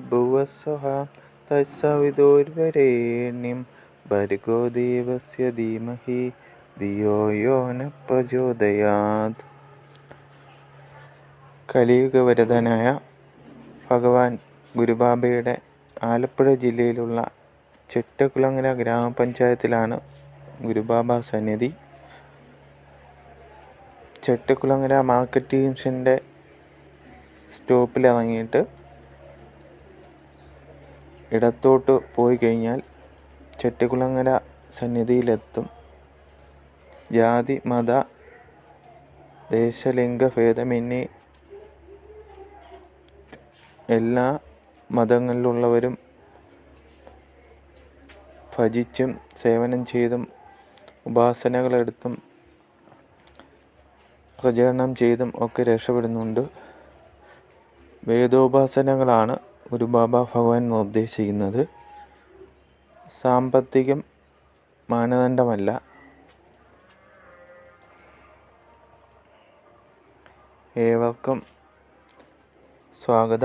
ഭൂർഭുവസ്വഹ തത്സവിതുർവരേണ്യം ഭർഗോ ദേവസ്യ ധീമഹി ധിയോ യോ ന പ്രചോദയാത് കലിയുഗവരദനായ ഭഗവാൻ ഗുരുബാബയുടെ ആലപ്പുഴ ജില്ലയിലുള്ള ചെട്ടകുളങ്ങര ഗ്രാമപഞ്ചായത്തിലാണ് ഗുരുബാബ സന്നിധി. ചെട്ടകുളങ്ങര മാർക്കറ്റ് ജംഗ്ഷന്റെ സ്റ്റോപ്പിൽ ഇറങ്ങിയിട്ട് ഇടത്തോട്ട് പോയി കഴിഞ്ഞാൽ ചെട്ടികുളങ്ങര സന്നിധിയിലെത്തും. ജാതി മത ദേശലിംഗ ഭേദമന്യേ എല്ലാ മതങ്ങളിലുള്ളവരും ഭജിച്ചും സേവനം ചെയ്തും ഉപാസനകളെടുത്തും പ്രചരണം ചെയ്തും ഒക്കെ രക്ഷപ്പെടുന്നുണ്ട്. വേദോപാസനകളാണ് ഒരു ബാബ ഭഗവാൻ നിർദ്ദേശിക്കുന്നത് സാമ്പത്തികം മാനദണ്ഡമല്ല. ഏവർക്കും സ്വാഗതം.